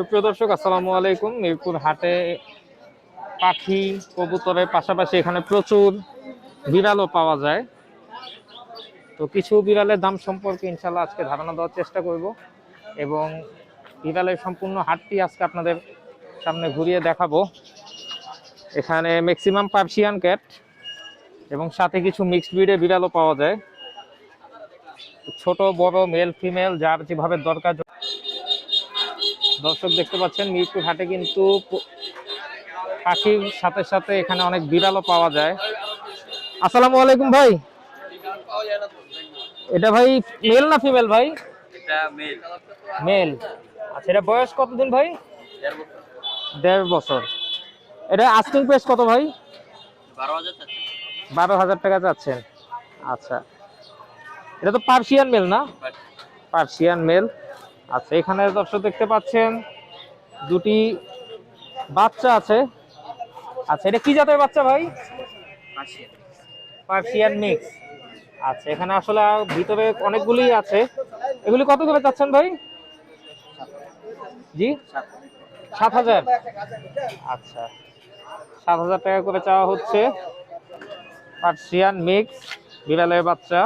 সুপ্রিয় দর্শক, আসসালামু আলাইকুম। মিরপুর হাটে পাখি, কবুতরের পাশাপাশি এখানে প্রচুর বিড়ালও পাওয়া যায়। তো কিছু বিড়ালের দাম সম্পর্কে ইনশাল্লাহ আজকে ধারণা দেওয়ার চেষ্টা করব এবং বিড়ালের সম্পূর্ণ হাটটি আজকে আপনাদের সামনে ঘুরিয়ে দেখাবো। এখানে ম্যাক্সিমাম পার্সিয়ান ক্যাট এবং সাথে কিছু মিক্সড ব্রিডের বিড়ালও পাওয়া যায়। ছোট, বড় মেল ফিমেল যার যেভাবে দরকার দর্শক দেখতে পাচ্ছেন মিরপুর হাটে কিন্তু পাখির সাথে সাথে এখানে অনেক বিড়ালও পাওয়া যায়। আসসালামু আলাইকুম ভাই। এটা ভাই মেল না ফিমেল ভাই? এটা মেল মেল আচ্ছা এটা বয়স কতদিন ভাই? দেড় বছর। এটা আস্কিং প্রাইস কত ভাই? বারো হাজার চারশো বারো হাজার টাকা যাচ্ছেন আচ্ছা। এটা তো পার্সিয়ান মেল না? পার্সিয়ান মেল আচ্ছা এখানে দর্শক দেখতে পাচ্ছেন, দুটি বাচ্চা আছে। আচ্ছা এটা কি জাতের বাচ্চা ভাই? পার্সিয়ান মিক্স আচ্ছা এখানে আসলে ভিতরে অনেকগুলি আছে। এগুলি কত করে চাচ্ছেন ভাই? জি? সাত হাজার। আচ্ছা সাত হাজার টাকা করে চাওয়া হচ্ছে। পার্সিয়ান মিক্স বিড়ালের বাচ্চা।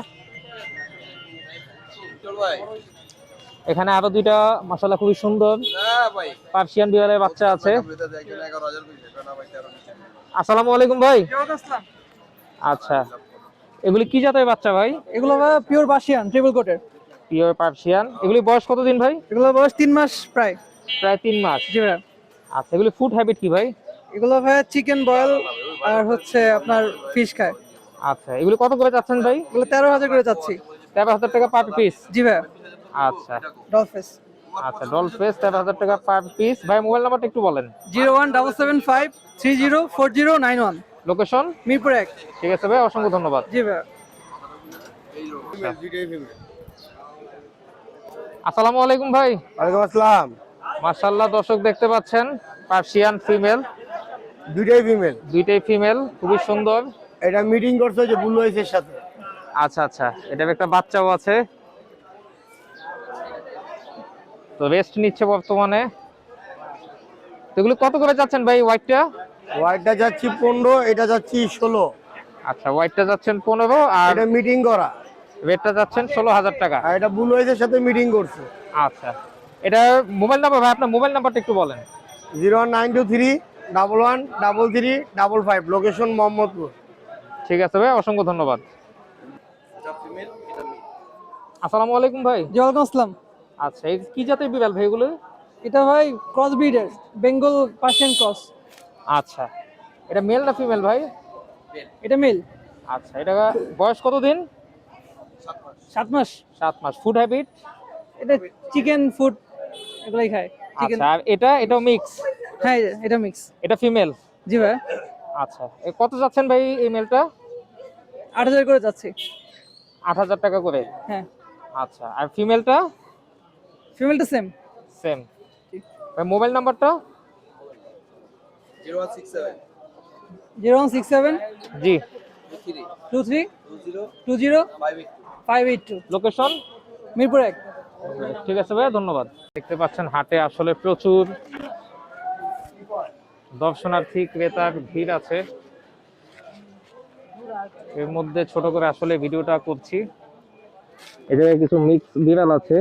এখানে আরও দুইটা মশলা খুবই সুন্দর পার্সিয়ান বিড়ালের বাচ্চা আছে। আসসালামু আলাইকুম ভাই। আচ্ছা। এগুলি কি জাতের বাচ্চা ভাই? এগুলো পিওর পার্সিয়ান ট্রিপল কোটের পিওর পার্সিয়ান এগুলি বয়স কতদিন ভাই? এগুলো বয়স তিন মাস প্রায়। প্রায় তিন মাস। জি ভাই আচ্ছা এগুলি ফুড হ্যাবিট কি ভাই? এগুলো ভাই চিকেন বয়েল আর হচ্ছে আপনার ফিশ খায়। আচ্ছা এগুলি কত করে চাচ্ছেন ভাই? এগুলো তেরো হাজার করে যাচ্ছি তেরো হাজার টাকা পার পিস জি ভাই আচ্ছা। ডলফেস আচ্ছা ডল ফেস তেরো হাজার টাকা পার পিস ভাই মোবাইল নাম্বারটা একটু বলেন। Zero one double seven five three zero four zero nine one. Location Mirpur এক। ঠিক আছে ভাই অসংখ্য ধন্যবাদ। জি ভাই। আসসালামু আলাইকুম ভাই। ওয়ালাইকুম আসসালাম। মার্শাল্লাহ দর্শক দেখতে পাচ্ছেন পার্সিয়ান ফিমেল দুইটাই ফিমেল দুইটাই ফিমেল খুবই সুন্দর। এটা মিটিং করছে যে বুলু এর সাথে। আচ্ছা আচ্ছা এটা একটা বাচ্চাও আছে। তো রেস্ট নিচ্ছে বর্তমানে। তো এগুলো কত করে যাচ্ছেন ভাই হোয়াইটটা হোয়াইটটা যাচ্ছি পনেরো এটা যাচ্ছি ষোলো। আচ্ছা হোয়াইটটা যাচ্ছেন পনেরো আর এটা মিটিং করা। রেডটা যাচ্ছেন ষোলো হাজার টাকা। আর এটা বুলু এর সাথে মিটিং করছে। আচ্ছা এটা মোবাইল নাম্বার ভাই আপনার মোবাইল নাম্বারটা একটু বলেন। Zero one nine two three double one double three double five location Mohammadpur. ঠিক আছে ভাই অসংখ্য ধন্যবাদ। আসসালামু আলাইকুম ভাই। জি ওয়ালাইকুম আসসালাম। আচ্ছা এই কি জাতের বিড়াল ভাই এগুলো? এটা ভাই ক্রস ব্রিডের বেঙ্গল পার্সিয়ান ক্রস আচ্ছা এটা মেল না ফিমেল ভাই? এটা মেল আচ্ছা এটা বয়স কত দিন সাত মাস। সাত মাস। ফুড হ্যাবিট এটা চিকেন ফুড এগুলাই খায়। চিকেন আচ্ছা আর এটা এটাও মিক্স হ্যাঁ এটা মিক্স এটা ফিমেল জি ভাই। আচ্ছা এ কত যাচ্ছেন ভাই এই মেলটা আট হাজার করে যাচ্ছি। আট হাজার টাকা করে। হ্যাঁ। আচ্ছা আর ফিমেলটা ফিমেলটা সেম সেম ভাই মোবাইল নাম্বারটা জিরো ওয়ান সিক্স সেভেন জি। Two three two zero five eight two location Mirpur এক। ঠিক আছে ভাই ধন্যবাদ। দেখতে পাচ্ছেন হাটে আসলে প্রচুর দর্শনার্থী ক্রেতার ভিড় আছে। এর মধ্যে ছোট করে আসলে ভিডিওটা করছি। এই কিছু মিক্স বিড়াল আছে।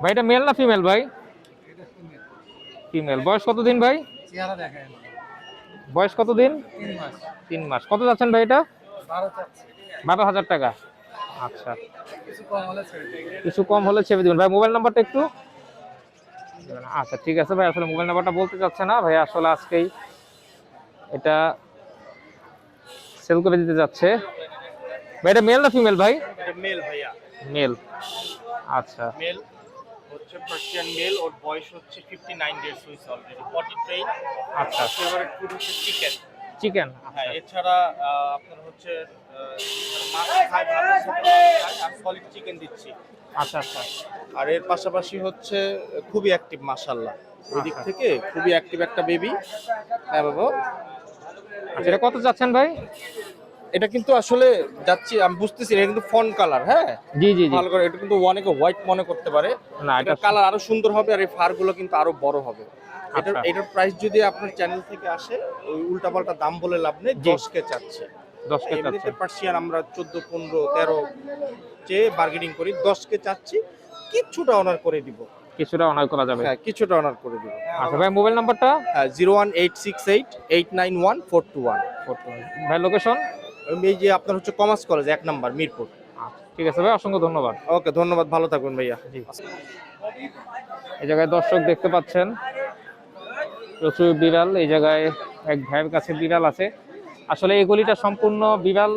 ভাই এটা মেল না ফিমেল ভাই? ফিমেল বয়স কতদিন ভাই? বয়স কতদিন? তিন মাস। কত যাচ্ছেন ভাই এটা? বারো হাজার টাকা। আচ্ছা। কিছু কম হলে ছেড়ে দিবেন। ভাই মোবাইল নাম্বারটা একটু? আচ্ছা ঠিক আছে ভাই। আসলে মোবাইল নাম্বারটা বলতে চাচ্ছে না। ভাই আসলে আজকেই এটা সেল করে দিতে যাচ্ছে। ভাই এটা মেল না ফিমেল ভাই? মেল ভাইয়া। মেল আচ্ছা। মেল হচ্ছে পার্সিয়ান মেল ওর বয়স হচ্ছে ফিফটি নাইন ডেজ হয়েছে অলরেডি পটি ট্রেন আচ্ছা। ফেভারিট ফুড হচ্ছে চিকেন চিকেন হ্যাঁ এছাড়া আপনার হচ্ছে মাছ খায় আর সলিড চিকেন দিচ্ছি। আচ্ছা আচ্ছা। আর এর পাশাপাশি হচ্ছে খুবই অ্যাক্টিভ মাশাল্লাহ ওই দিক আচ্ছা। থেকে খুবই অ্যাক্টিভ একটা বেবি হ্যাঁ বাবু। আচ্ছা এটা কত যাচ্ছেন ভাই? এটা কিন্তু আসলে যাচ্ছি আমি বুঝতেছি এটা কিন্তু ফন কালার হ্যাঁ? জি জি জি। ভালো করে এটা কিন্তু অনেকে হোয়াইট মনে করতে পারে। না এটা কালার আরও সুন্দর হবে আর এই ফারগুলো কিন্তু আরও বড় হবে। এটার আচ্ছা। এটার প্রাইস যদি আপনার চ্যানেল থেকে আসে ওই উল্টাপাল্টা দাম বলে লাভ নেই জি। দশ কে চাচ্ছে। দশ কে এমনিতে চাচ্ছে। পার্সিয়ান আমরা চোদ্দ পনেরো তেরো চেয়ে বার্গেনিং করি দশ কে চাচ্ছি কিছুটা অনার করে দিব। কিছুটা অনার করা যাবে। হ্যাঁ কিছুটা অনার করে দিব। আচ্ছা ভাই মোবাইল নাম্বারটা zero one eight six eight eight nine one four two one ভাই লোকেশন এই যে আপনার হচ্ছে কমার্স কলেজ এক নাম্বার মিরপুর। ঠিক আছে ভাই অসংখ্য ধন্যবাদ। ওকে ধন্যবাদ ভালো থাকবেন ভাইয়া। এই জায়গায় দর্শক দেখতে পাচ্ছেন প্রচুর বিড়াল এই জায়গায় এক ভাইয়ের কাছে বিড়াল আছে। আসলে এই গলিটা সম্পূর্ণ বিড়াল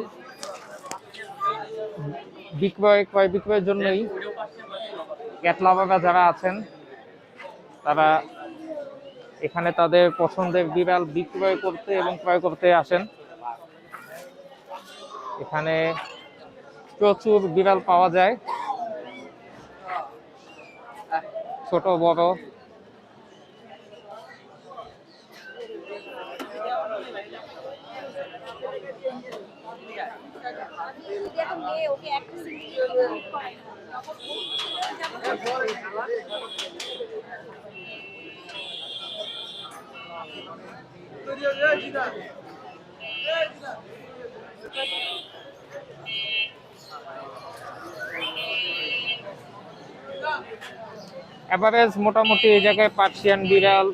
বিক্রয় ক্রয় বিক্রয়ের জন্যই। ক্যাটলাবাবা যারা আছেন তারা এখানে তাদের পছন্দের বিড়াল বিক্রয় করতে এবং ক্রয় করতে আসেন। এখানে প্রচুর বিড়াল পাওয়া যায়। ছোট বড়। একটা অ্যাভারেজ মোটামুটি এই জায়গায় পার্সিয়ান বিড়াল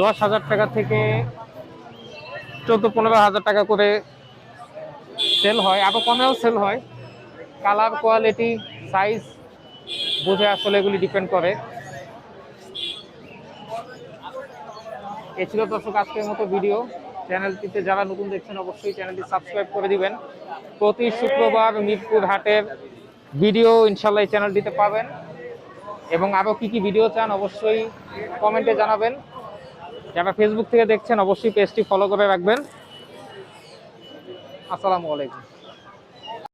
দশ হাজার টাকা থেকে চোদ্দ পনেরো হাজার টাকা করে সেল হয়। আরও কমেও সেল হয়। কালার কোয়ালিটি সাইজ বুঝে আসলে এগুলি ডিপেন্ড করে। এ ছিল দর্শক আজকের মতো ভিডিও চ্যানেলটিতে যারা নতুন দেখছেন অবশ্যই চ্যানেলটি সাবস্ক্রাইব করে দিবেন। প্রতি শুক্রবার মিরপুর হাটের ভিডিও ইনশাল্লাহ এই চ্যানেলটিতে পাবেন। এবং আরও কি কি ভিডিও চান অবশ্যই কমেন্টে জানাবেন। যারা ফেসবুক থেকে দেখছেন অবশ্যই পেজটি ফলো করে রাখবেন। আসসালামু আলাইকুম।